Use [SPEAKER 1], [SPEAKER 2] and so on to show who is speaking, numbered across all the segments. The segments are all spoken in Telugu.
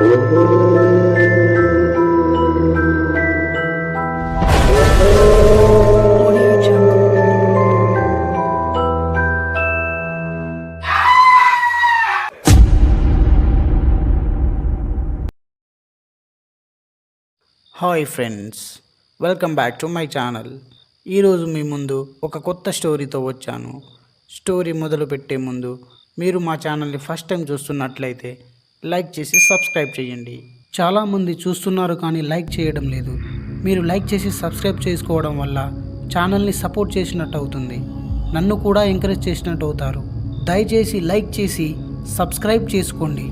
[SPEAKER 1] Hi friends welcome back to my channel. ఈరోజు మీ ముందు ఒక కొత్త స్టోరీతో వచ్చాను. స్టోరీ మొదలు పెట్టే ముందు మీరు మా ఛానల్ని ఫస్ట్ టైం చూస్తున్నట్లయితే లైక్ చేసి సబ్స్క్రైబ్ చేయండి. చాలామంది చూస్తున్నారు కానీ లైక్ చేయడం లేదు. మీరు లైక్ చేసి సబ్స్క్రైబ్ చేసుకోవడం వల్ల ఛానల్ని సపోర్ట్ చేసినట్టు అవుతుంది. నన్ను కూడా ఎంకరేజ్ చేసినట్టు అవుతారు. దయచేసి లైక్ చేసి సబ్స్క్రైబ్ చేసుకోండి.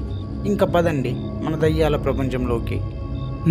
[SPEAKER 1] ఇంకా పదండి మన దయ్యాల ప్రపంచంలోకి.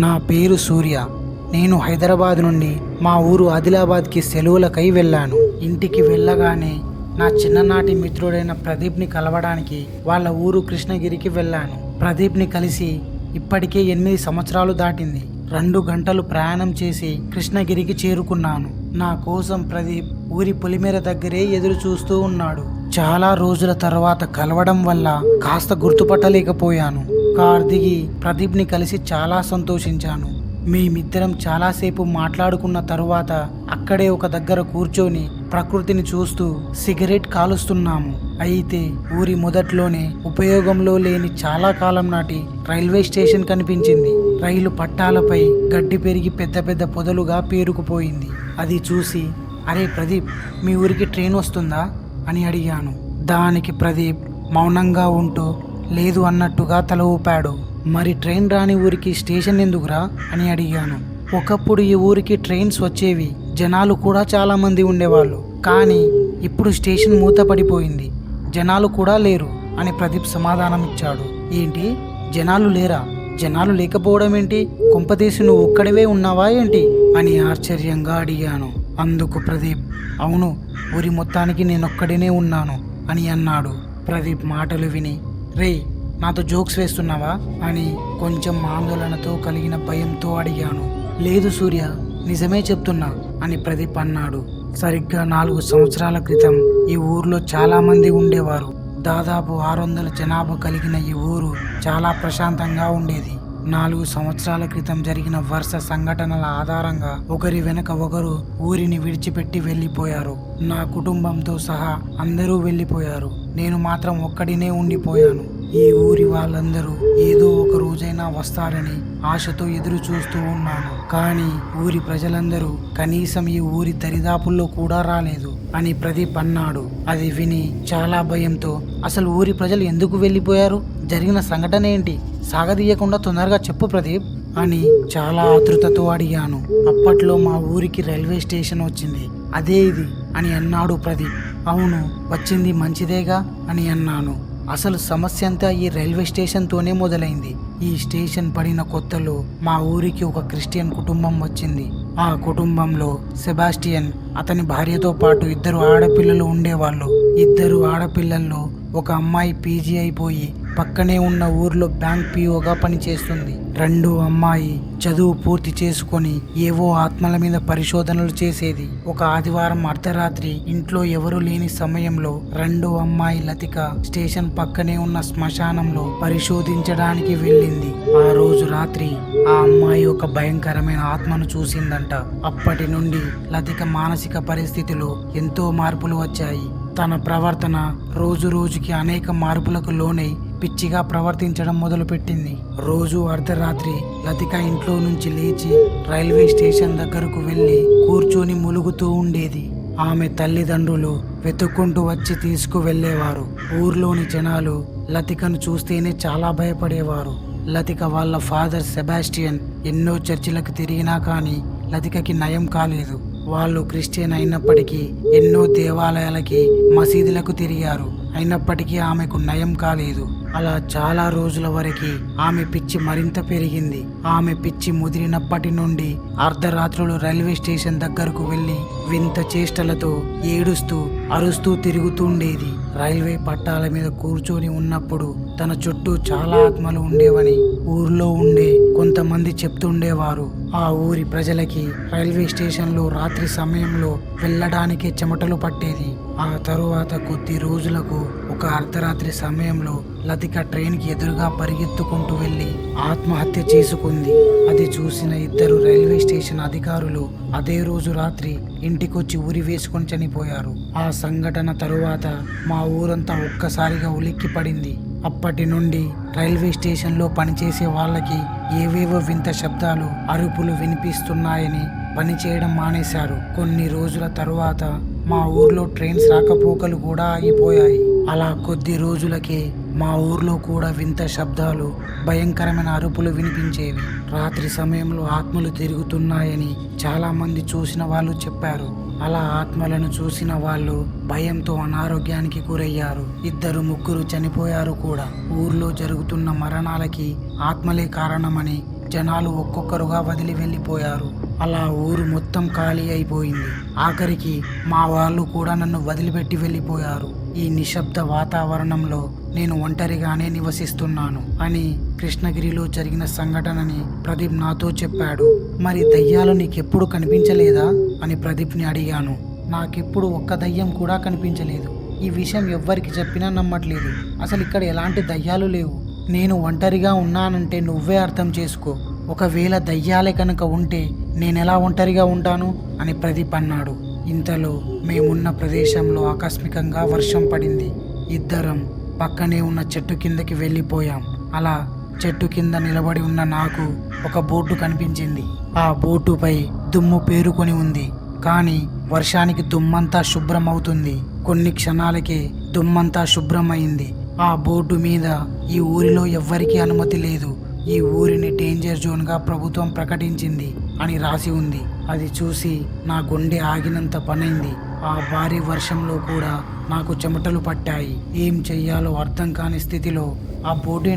[SPEAKER 1] నా పేరు సూర్య. నేను హైదరాబాద్ నుండి మా ఊరు ఆదిలాబాద్కి సెలవులకై వెళ్ళాను. ఇంటికి వెళ్ళగానే నా చిన్ననాటి మిత్రుడైన ప్రదీప్ని కలవడానికి వాళ్ళ ఊరు కృష్ణగిరికి వెళ్ళాను. ప్రదీప్ని కలిసి ఇప్పటికే ఎనిమిది సంవత్సరాలు దాటింది. రెండు గంటలు ప్రయాణం చేసి కృష్ణగిరికి చేరుకున్నాను. నా కోసం ప్రదీప్ ఊరి పొలిమేర దగ్గరే ఎదురు చూస్తూ ఉన్నాడు. చాలా రోజుల తర్వాత కలవడం వల్ల కాస్త గుర్తుపట్టలేకపోయాను. కార్ దిగి ప్రదీప్ని కలిసి చాలా సంతోషించాను. మేమిద్దరం చాలాసేపు మాట్లాడుకున్న తరువాత అక్కడే ఒక దగ్గర కూర్చొని ప్రకృతిని చూస్తూ సిగరెట్ కాలుస్తున్నాము. అయితే ఊరి మొదట్లోనే ఉపయోగంలో లేని చాలా కాలం నాటి రైల్వే స్టేషన్ కనిపించింది. రైలు పట్టాలపై గడ్డి పెరిగి పెద్ద పెద్ద పొదలుగా పేరుకుపోయింది. అది చూసి అరే ప్రదీప్ మీ ఊరికి ట్రైన్ వస్తుందా? అని అడిగాను. దానికి ప్రదీప్ మౌనంగా ఉంటూ లేదు అన్నట్టుగా తల ఊపాడు. మరి ట్రైన్ రాని ఊరికి స్టేషన్ ఎందుకురా? అని అడిగాను. ఒకప్పుడు ఈ ఊరికి ట్రైన్స్ వచ్చేవి జనాలు కూడా చాలామంది ఉండేవాళ్ళు. కానీ ఇప్పుడు స్టేషన్ మూతపడిపోయింది. జనాలు కూడా లేరు అని ప్రదీప్ సమాధానం ఇచ్చాడు ఏంటి? జనాలు లేరా? జనాలు లేకపోవడం ఏంటి? కుంపదీసి నువ్వు ఒక్కడివే ఉన్నావా ఏంటి? అని ఆశ్చర్యంగా అడిగాను. అందుకు ప్రదీప్ అవును ఊరి మొత్తానికి నేనొక్కడినే ఉన్నాను అని అన్నాడు. ప్రదీప్ మాటలు విని రేయ్ నాతో జోక్స్ వేస్తున్నావా? అని కొంచెం ఆందోళనతో కలిగిన భయంతో అడిగాను. లేదు సూర్య నిజమే చెప్తున్నా అని ప్రదీప్ అన్నాడు. సరిగ్గా నాలుగు సంవత్సరాల క్రితం ఈ ఊర్లో చాలా మంది ఉండేవారు. దాదాపు ఆరు వందల జనాభా కలిగిన ఈ ఊరు చాలా ప్రశాంతంగా ఉండేది. నాలుగు సంవత్సరాల క్రితం జరిగిన వరుస సంఘటనల ఆధారంగా ఒకరి వెనక ఒకరు ఊరిని విడిచిపెట్టి వెళ్ళిపోయారు. నా కుటుంబంతో సహా అందరూ వెళ్ళిపోయారు. నేను మాత్రం ఒక్కడినే ఉండిపోయాను. ఈ ఊరి వాళ్ళందరూ ఏదో ఒక రోజైనా వస్తారని ఆశతో ఎదురు చూస్తూ ఉన్నాను. కానీ ఊరి ప్రజలందరూ కనీసం ఈ ఊరి దరిదాపుల్లో కూడా రాలేదు అని ప్రదీప్ అన్నాడు. అది విని చాలా భయంతో అసలు ఊరి ప్రజలు ఎందుకు వెళ్ళిపోయారు? జరిగిన సంఘటన ఏంటి? సాగదీయకుండా తొందరగా చెప్పు ప్రదీప్ అని చాలా ఆతృతతో అడిగాను. అప్పట్లో మా ఊరికి రైల్వే స్టేషన్ వచ్చింది. అదే ఇది అని అన్నాడు ప్రదీప్. అవును వచ్చింది మంచిదేగా అని అన్నాను. అసలు సమస్య అంతా ఈ రైల్వే స్టేషన్తోనే మొదలైంది. ఈ స్టేషన్ పడిన కొత్తలో మా ఊరికి ఒక క్రిస్టియన్ కుటుంబం వచ్చింది. ఆ కుటుంబంలో సెబాస్టియన్ అతని భార్యతో పాటు ఇద్దరు ఆడపిల్లలు ఉండేవాళ్ళు. ఇద్దరు ఆడపిల్లల్లో ఒక అమ్మాయి పీజీ అయిపోయి పక్కనే ఉన్న ఊర్లో బ్యాంక్ పీఓగా పనిచేస్తుంది. రెండు అమ్మాయి చదువు పూర్తి చేసుకొని ఏవో ఆత్మల మీద పరిశోధనలు చేసేది. ఒక ఆదివారం అర్ధరాత్రి ఇంట్లో ఎవరు లేని సమయంలో రెండు అమ్మాయి లతిక స్టేషన్ పక్కనే ఉన్న శ్మశానంలో పరిశోధించడానికి వెళ్ళింది. ఆ రోజు రాత్రి ఆ అమ్మాయి ఒక భయంకరమైన ఆత్మను చూసిందంట. అప్పటి నుండి లతిక మానసిక పరిస్థితిలో ఎంతో మార్పులు వచ్చాయి. తన ప్రవర్తన రోజు రోజుకి అనేక మార్పులకు లోనై పిచ్చిగా ప్రవర్తించడం మొదలుపెట్టింది. రోజు అర్ధరాత్రి లతిక ఇంట్లో నుంచి లేచి రైల్వే స్టేషన్ దగ్గరకు వెళ్ళి కూర్చొని ములుగుతూ ఉండేది. ఆమె తల్లిదండ్రులు వెతుక్కుంటూ వచ్చి తీసుకువెళ్ళేవారు. ఊర్లోని జనాలు లతికను చూస్తేనే చాలా భయపడేవారు. లతిక వాళ్ళ ఫాదర్ సెబాస్టియన్ ఎన్నో చర్చిలకు తిరిగినా కానీ లతికకి నయం కాలేదు. వాళ్ళు క్రిస్టియన్ అయినప్పటికీ ఎన్నో దేవాలయాలకి మసీదులకు తిరిగారు. అయినప్పటికీ ఆమెకు నయం కాలేదు. అలా చాలా రోజుల వరకు ఆమె పిచ్చి మరింత పెరిగింది. ఆమె పిచ్చి ముదిరినప్పటి నుండి అర్ధరాత్రులు రైల్వే స్టేషన్ దగ్గరకు వెళ్ళి వింత చేష్టలతో ఏడుస్తూ అరుస్తూ తిరుగుతుండేది. రైల్వే పట్టాల మీద కూర్చొని ఉన్నప్పుడు తన చుట్టూ చాలా ఆత్మలు ఉండేవని ఊర్లో ఉండే కొంతమంది చెప్తుండేవారు. ఆ ఊరి ప్రజలకి రైల్వే స్టేషన్లో రాత్రి సమయంలో వెళ్ళడానికే చెమటలు పట్టేది. ఆ తరువాత కొద్ది రోజులకు ఒక అర్ధరాత్రి సమయంలో లతిక ట్రైన్కి ఎదురుగా పరిగెత్తుకుంటూ వెళ్ళి ఆత్మహత్య చేసుకుంది. అది చూసిన ఇద్దరు రైల్వే స్టేషన్ అధికారులు అదే రోజు రాత్రి ఇంటికొచ్చి ఉరి వేసుకొని చనిపోయారు. ఆ సంఘటన తరువాత మా ఊరంతా ఒక్కసారిగా ఉలిక్కి పడింది. అప్పటి నుండి రైల్వే స్టేషన్లో పనిచేసే వాళ్ళకి ఏవేవో వింత శబ్దాలు అరుపులు వినిపిస్తున్నాయని పనిచేయడం మానేశారు. కొన్ని రోజుల తరువాత మా ఊర్లో ట్రైన్స్ రాకపోకలు కూడా ఆగిపోయాయి. అలా కొద్ది రోజులకే మా ఊర్లో కూడా వింత శబ్దాలు భయంకరమైన అరుపులు వినిపించేవి. రాత్రి సమయంలో ఆత్మలు తిరుగుతున్నాయని చాలామంది చూసిన వాళ్ళు చెప్పారు. అలా ఆత్మలను చూసిన వాళ్ళు భయంతో అనారోగ్యానికి గురయ్యారు. ఇద్దరు ముగ్గురు చనిపోయారు కూడా. ఊర్లో జరుగుతున్న మరణాలకి ఆత్మలే కారణమని జనాలు ఒక్కొక్కరుగా వదిలి వెళ్ళిపోయారు. అలా ఊరు మొత్తం ఖాళీ అయిపోయింది. ఆఖరికి మా వాళ్ళు కూడా నన్ను వదిలిపెట్టి వెళ్ళిపోయారు. ఈ నిశ్శబ్ద వాతావరణంలో నేను ఒంటరిగానే నివసిస్తున్నాను అని కృష్ణగిరిలో జరిగిన సంఘటనని ప్రదీప్ నాతో చెప్పాడు. మరి దయ్యాలు నీకెప్పుడు కనిపించలేదా? అని ప్రదీప్ని అడిగాను. నాకెప్పుడు ఒక్క దయ్యం కూడా కనిపించలేదు. ఈ విషయం ఎవ్వరికి చెప్పినా నమ్మట్లేదు. అసలు ఇక్కడ ఎలాంటి దయ్యాలు లేవు. నేను ఒంటరిగా ఉన్నానంటే నువ్వే అర్థం చేసుకో. ఒకవేళ దయ్యాలే కనుక ఉంటే నేను ఎలా ఒంటరిగా ఉంటాను అని ప్రదీప్ అన్నాడు. ఇంతలో మేమున్న ప్రదేశంలో ఆకస్మికంగా వర్షం పడింది. ఇద్దరం పక్కనే ఉన్న చెట్టు కిందకి వెళ్ళిపోయాం. అలా చెట్టు కింద నిలబడి ఉన్న నాకు ఒక బోటు కనిపించింది. ఆ బోటుపై దుమ్ము పేరుకొని ఉంది. కానీ వర్షానికి దుమ్మంతా శుభ్రమవుతుంది. కొన్ని క్షణాలకే దుమ్మంతా శుభ్రమైంది. ఆ బోటు మీద ఈ ఊరిలో ఎవ్వరికీ అనుమతి లేదు. ఈ ఊరిని డేంజర్ జోన్గా ప్రభుత్వం ప్రకటించింది అని రాసి ఉంది. అది చూసి నా గుండె ఆగినంత పనైంది. ఆ భారీ వర్షంలో కూడా నాకు చెమటలు పట్టాయి. ఏం చెయ్యాలో అర్థం కాని స్థితిలో ఆ బోర్డు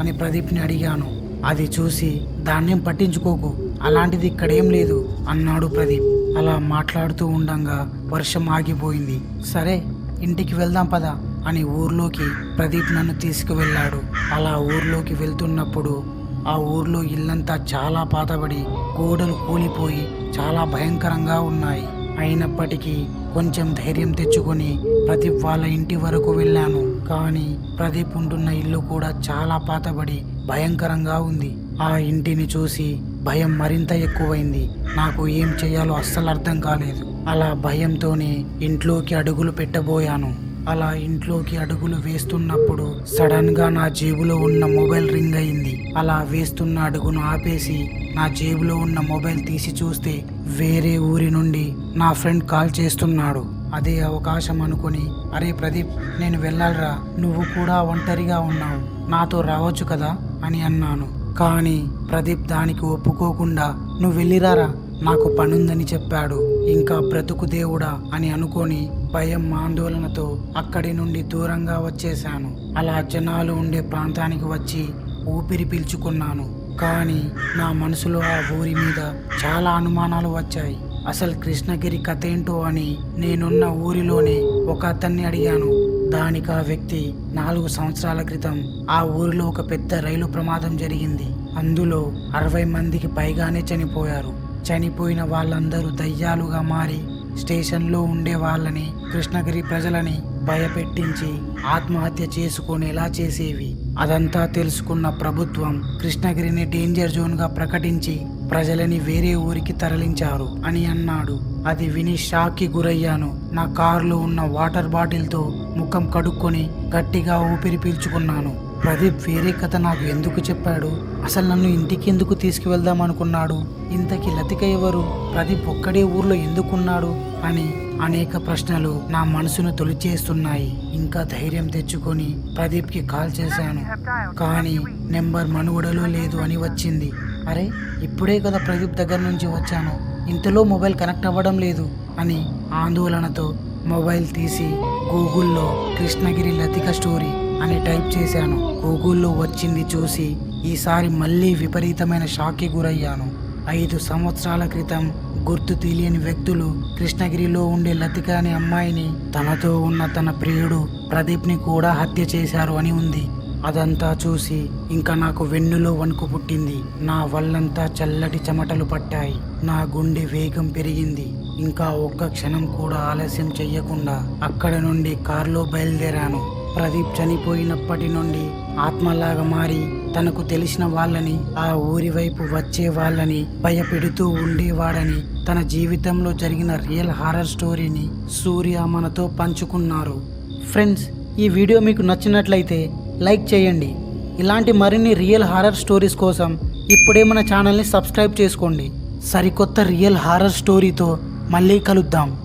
[SPEAKER 1] అని ప్రదీప్ని అడిగాను. అది చూసి ధాన్యం పట్టించుకోకు. అలాంటిది ఇక్కడేం లేదు అన్నాడు ప్రదీప్. అలా మాట్లాడుతూ ఉండంగా వర్షం ఆగిపోయింది. సరే ఇంటికి వెళ్దాం పదా. అని ఊర్లోకి ప్రదీప్ నన్ను తీసుకువెళ్ళాడు. అలా ఊర్లోకి వెళ్తున్నప్పుడు ఆ ఊర్లో ఇల్లంతా చాలా పాతబడి గోడలు కూలిపోయి చాలా భయంకరంగా ఉన్నాయి. అయినప్పటికీ కొంచెం ధైర్యం తెచ్చుకొని ప్రదీప్ వాళ్ళ ఇంటి వరకు వెళ్ళాను. కానీ ప్రదీప్ ఉంటున్న ఇల్లు కూడా చాలా పాతబడి భయంకరంగా ఉంది. ఆ ఇంటిని చూసి భయం మరింత ఎక్కువైంది. నాకు ఏం చేయాలో అస్సలు అర్థం కాలేదు. అలా భయంతోనే ఇంట్లోకి అడుగులు పెట్టబోయాను. అలా ఇంట్లోకి అడుగులు వేస్తున్నప్పుడు సడన్గా నా జేబులో ఉన్న మొబైల్ రింగ్ అయింది. అలా వేస్తున్న అడుగును ఆపేసి నా జేబులో ఉన్న మొబైల్ తీసి చూస్తే వేరే ఊరి నుండి నా ఫ్రెండ్ కాల్ చేస్తున్నాడు. అదే అవకాశం అనుకొని అరే ప్రదీప్ నేను వెళ్ళాలిరా. నువ్వు కూడా ఒంటరిగా ఉన్నావు. నాతో రావచ్చు కదా? అని అన్నాను. కానీ ప్రదీప్ దానికి ఒప్పుకోకుండా నువ్వు వెళ్ళిరారా? నాకు పనుందని చెప్పాడు. ఇంకా బ్రతుకు దేవుడా అని అనుకొని భయం ఆందోళనతో అక్కడి నుండి దూరంగా వచ్చేశాను. అలా జనాలు ఉండే ప్రాంతానికి వచ్చి ఊపిరి పీల్చుకున్నాను. కానీ నా మనసులో ఆ ఊరి మీద చాలా అనుమానాలు వచ్చాయి. అసలు కృష్ణగిరి కథ ఏంటో అని నేనున్న ఊరిలోనే ఒక అతన్ని అడిగాను. దానికి ఆ వ్యక్తి నాలుగు సంవత్సరాల క్రితం ఆ ఊరిలో ఒక పెద్ద రైలు ప్రమాదం జరిగింది. అందులో అరవై మందికి పైగానే చనిపోయారు. చనిపోయిన వాళ్ళందరూ దయ్యాలుగా మారి స్టేషన్లో ఉండే వాళ్ళని కృష్ణగిరి ప్రజలని భయపెట్టించి ఆత్మహత్య చేసుకునేలా చేసేవి. అదంతా తెలుసుకున్న ప్రభుత్వం కృష్ణగిరిని డేంజర్ జోన్గా ప్రకటించి ప్రజలని వేరే ఊరికి తరలించారు అని అన్నాడు. అది విని షాక్కి గురయ్యాను. నా కారులో ఉన్న వాటర్ బాటిల్తో ముఖం కడుక్కొని గట్టిగా ఊపిరి పీల్చుకున్నాను. ప్రదీప్ వేరే కథ నాకు ఎందుకు చెప్పాడు? అసలు నన్ను ఇంటికి ఎందుకు తీసుకువెళ్దాం అనుకున్నాడు? ఇంతకి లతిక ఎవరు? ప్రదీప్ ఒక్కడే ఊర్లో ఎందుకున్నాడు? అని అనేక ప్రశ్నలు నా మనసును తొలిచేస్తున్నాయి ఇంకా ధైర్యం తెచ్చుకొని ప్రదీప్కి కాల్ చేశాను. కానీ నెంబర్ మనుగడలో లేదు అని వచ్చింది. అరే ఇప్పుడే కదా ప్రదీప్ దగ్గర నుంచి వచ్చాను. ఇంతలో మొబైల్ కనెక్ట్ అవ్వడం లేదు అని ఆందోళనతో మొబైల్ తీసి గూగుల్లో కృష్ణగిరి లతిక స్టోరీ అని టైప్ చేశాను. గూగుల్లో వచ్చింది చూసి ఈసారి మళ్ళీ విపరీతమైన షాక్కి గురయ్యాను. ఐదు సంవత్సరాల క్రితం గుర్తు తెలియని వ్యక్తులు కృష్ణగిరిలో ఉండే లతిక అనే అమ్మాయిని తనతో ఉన్న తన ప్రియుడు ప్రదీప్ని కూడా హత్య చేశారు అని ఉంది. అదంతా చూసి ఇంకా నాకు వెన్నులో వణుకు పుట్టింది. నా వల్లంతా చల్లటి చెమటలు పట్టాయి. నా గుండె వేగం పెరిగింది. ఇంకా ఒక్క క్షణం కూడా ఆలస్యం చెయ్యకుండా అక్కడ నుండి కారులో బయలుదేరాను. ప్రదీప్ చనిపోయినప్పటి నుండి ఆత్మలాగా మారి తనకు తెలిసిన వాళ్ళని ఆ ఊరి వైపు వచ్చే వాళ్ళని భయపెడుతూ ఉండేవాడని తన జీవితంలో జరిగిన రియల్ హారర్ స్టోరీని సూర్య మనతో పంచుకున్నారు. ఫ్రెండ్స్ ఈ వీడియో మీకు నచ్చినట్లయితే లైక్ చేయండి. ఇలాంటి మరిన్ని రియల్ హారర్ స్టోరీస్ కోసం ఇప్పుడే మన ఛానల్ని సబ్స్క్రైబ్ చేసుకోండి. సరికొత్త రియల్ హారర్ స్టోరీతో మళ్ళీ కలుద్దాం.